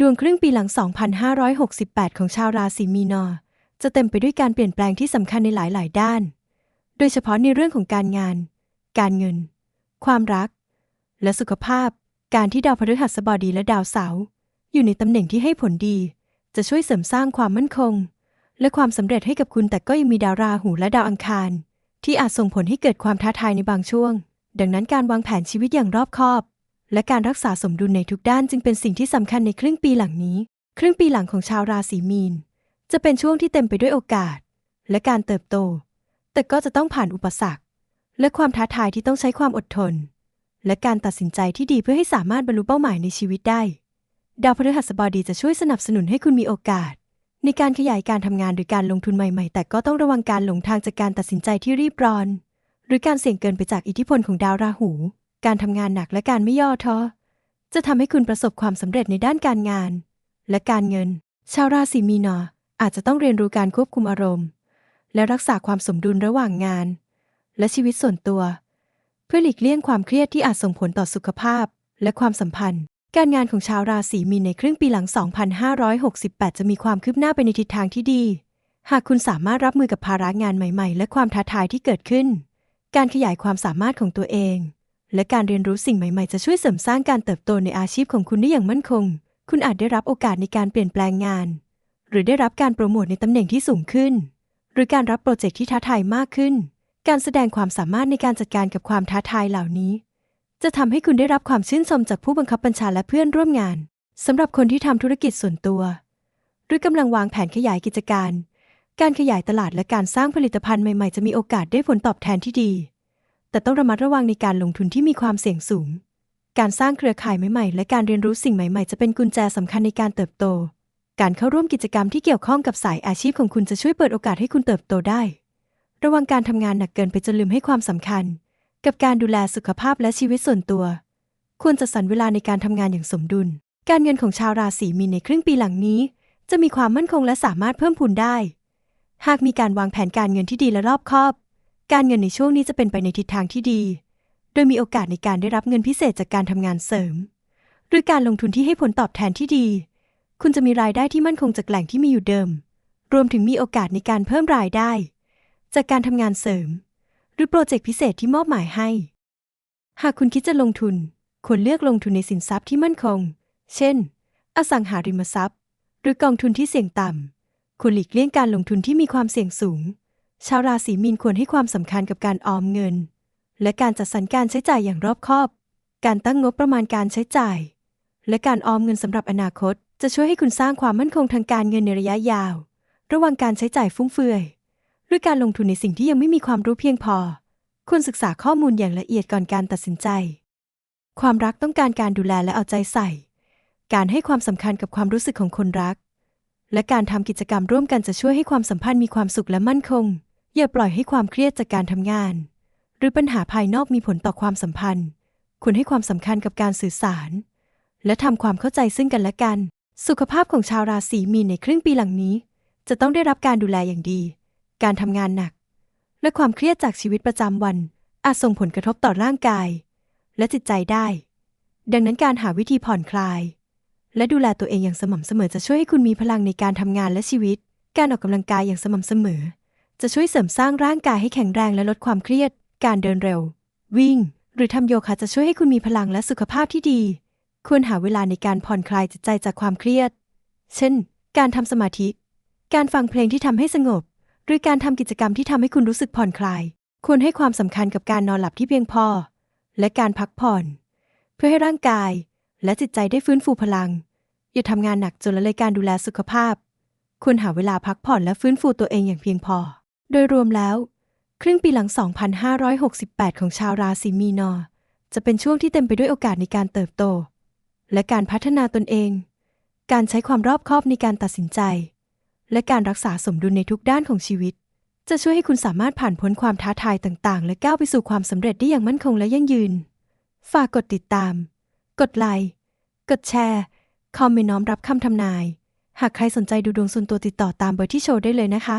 ดวงครึ่งปีหลัง 2568 ของชาวราศีมีนอจะเต็มไปด้วยการเปลี่ยนแปลงที่สำคัญในหลาย ๆ ด้าน โดยเฉพาะในเรื่องของการงาน การเงิน ความรัก และสุขภาพ การที่ดาวพฤหัสบดีและดาวเสาร์อยู่ในตำแหน่งที่ให้ผลดี จะช่วยเสริมสร้างความมั่นคง และความสำเร็จให้กับคุณแต่ก็ยังมีดาวราหูและดาวอังคาร ที่อาจส่งผลให้เกิดความท้าทายในบางช่วง ดังนั้นการวางแผนชีวิตอย่างรอบคอบ และการรักษาสมดุลในทุกด้านจึงเป็นสิ่งที่สำคัญในครึ่งปีหลังนี้ ครึ่งปีหลังของชาวราศีมีน จะเป็นช่วงที่เต็มไปด้วยโอกาส และการเติบโต แต่ก็จะต้องผ่านอุปสรรค และความท้าทายที่ต้องใช้ความอดทน และการตัดสินใจที่ดีเพื่อให้สามารถบรรลุเป้าหมายในชีวิตได้ ดาวพฤหัสบดีจะช่วยสนับสนุนให้คุณมีโอกาส ในการขยายการทำงานหรือการลงทุนใหม่ ๆ แต่ก็ต้องระวังการหลงทางจากการตัดสินใจที่รีบร้อน หรือการเสี่ยงเกินไปจากอิทธิพลของดาวราหู การทำงานหนักและการไม่ย่อท้อจะทำให้คุณประสบความสำเร็จในด้านการงาน และการเงิน ชาวราศีมีนอาจจะต้องเรียนรู้การควบคุมอารมณ์ และรักษาความสมดุลระหว่างงาน และชีวิตส่วนตัว เพื่อหลีกเลี่ยงความเครียดที่อาจส่งผลต่อสุขภาพ และความสัมพันธ์ การงานของชาวราศีมีนในครึ่งปีหลัง 2568 จะมีความคืบหน้าไปในทิศทางที่ดี หากคุณสามารถรับมือกับภาระงานใหม่ ๆ และความท้าทายที่เกิดขึ้น การขยายความสามารถของตัวเอง และการเรียนรู้สิ่งใหม่ๆ จะช่วยเสริมสร้างการเติบโตในอาชีพของคุณได้อย่างมั่นคง คุณอาจได้รับโอกาสในการเปลี่ยนแปลงงาน หรือได้รับการโปรโมทในตำแหน่งที่สูงขึ้น หรือการรับโปรเจกต์ที่ท้าทายมากขึ้น การแสดงความสามารถในการจัดการกับความท้าทายเหล่านี้ จะทำให้คุณได้รับความชื่นชมจากผู้บังคับบัญชาและเพื่อนร่วมงานสำหรับคนที่ทำธุรกิจส่วนตัว หรือกำลังวางแผนขยายกิจการ การขยายตลาดและการสร้างผลิตภัณฑ์ใหม่ๆ จะมีโอกาสได้ผลตอบแทนที่ดี แต่ต้องระมัดระวังในการลงทุนที่มีความเสี่ยงสูง การสร้างเครือข่ายใหม่ๆ และการเรียนรู้สิ่งใหม่ ๆ จะเป็นกุญแจสำคัญในการเติบโต การเข้าร่วมกิจกรรมที่เกี่ยวข้องกับสายอาชีพของคุณจะช่วยเปิดโอกาสให้คุณเติบโตได้ ระวังการทำงานหนักเกินไปจนลืมให้ความสำคัญ กับการดูแลสุขภาพและชีวิตส่วนตัว ควรจะสรรเวลาในการทำงานอย่างสมดุล การเงินของชาวราศีมีนในครึ่งปีหลังนี้ จะมีความมั่นคงและสามารถเพิ่มพูนได้ หากมีการวางแผนการเงินที่ดีและรอบคอบ การเงินในช่วงนี้จะเป็นไปในทิศทางที่ดี โดยมีโอกาสในการได้รับเงินพิเศษจากการทำงานเสริม หรือการลงทุนที่ให้ผลตอบแทนที่ดี คุณจะมีรายได้ที่มั่นคงจากแหล่งที่มีอยู่เดิม รวมถึงมีโอกาสในการเพิ่มรายได้ จากการทำงานเสริม หรือโปรเจกต์พิเศษที่มอบหมายให้ หากคุณคิดจะลงทุน ควรเลือกลงทุนในสินทรัพย์ที่มั่นคง เช่น อสังหาริมทรัพย์ หรือกองทุนที่เสี่ยงต่ำควรหลีกเลี่ยงการลงทุนที่มีความเสี่ยงสูง ชาวราศีมีนควรให้ความสำคัญกับการออมเงิน และการจัดสรรการใช้จ่ายอย่างรอบคอบ การตั้งงบประมาณการใช้จ่าย และการออมเงินสำหรับอนาคต จะช่วยให้คุณสร้างความมั่นคงทางการเงินในระยะยาว ระวังการใช้จ่ายฟุ่มเฟือย หรือการลงทุนในสิ่งที่ยังไม่มีความรู้เพียงพอ ควรศึกษาข้อมูลอย่างละเอียดก่อนการตัดสินใจ ความรักต้องการการดูแลและเอาใจใส่ การให้ความสำคัญกับความรู้สึกของคนรัก และการทำกิจกรรมร่วมกันจะช่วยให้ความสัมพันธ์มีความสุขและมั่นคง อย่าปล่อยให้ความเครียดจากการทำงาน หรือปัญหาภายนอกมีผลต่อความสัมพันธ์ คุณให้ความสำคัญกับการสื่อสาร และทำความเข้าใจซึ่งกันและกัน สุขภาพของชาวราศีมีนในครึ่งปีหลังนี้ จะต้องได้รับการดูแลอย่างดี การทำงานหนัก และความเครียดจากชีวิตประจำวัน อาจส่งผลกระทบต่อร่างกาย และจิตใจได้ ดังนั้นการหาวิธีผ่อนคลาย และดูแลตัวเองอย่างสม่ำเสมอจะช่วยให้คุณมีพลังในการทำงานและชีวิต การออกกำลังกายอย่างสม่ำเสมอ จะช่วยเสริมสร้างร่างกายให้แข็งแรงและลดความเครียด การเดินเร็ว วิ่ง หรือทำโยคะจะช่วยให้คุณมีพลังและสุขภาพที่ดี ควรหาเวลาในการผ่อนคลายจิตใจจากความเครียด เช่น การทำสมาธิ การฟังเพลงที่ทำให้สงบ หรือการทำกิจกรรมที่ทำให้คุณรู้สึกผ่อนคลาย ควรให้ความสำคัญกับการนอนหลับที่เพียงพอ และการพักผ่อน เพื่อให้ร่างกาย และจิตใจได้ฟื้นฟูพลัง อย่าทำงานหนักจนละเลยการดูแลสุขภาพควรหาเวลาพักผ่อนและฟื้นฟูตัวเองอย่างเพียงพอ โดยรวมแล้ว ครึ่งปีหลัง 2568 ของชาวราศีมีนอ จะเป็นช่วงที่เต็มไปด้วยโอกาสในการเติบโต และการพัฒนาตนเอง การใช้ความรอบคอบในการตัดสินใจ และการรักษาสมดุลในทุกด้านของชีวิต จะช่วยให้คุณสามารถผ่านพ้นความท้าทายต่าง ๆ และก้าวไปสู่ความสำเร็จได้อย่างมั่นคงและยั่งยืน ฝากกดติดตาม กดไลค์กดแชร์คอมเมนต์น้อมรับคำทำนาย หากใครสนใจดูดวงส่วนตัวติดต่อตามเบอร์ที่โชว์ได้เลยนะคะ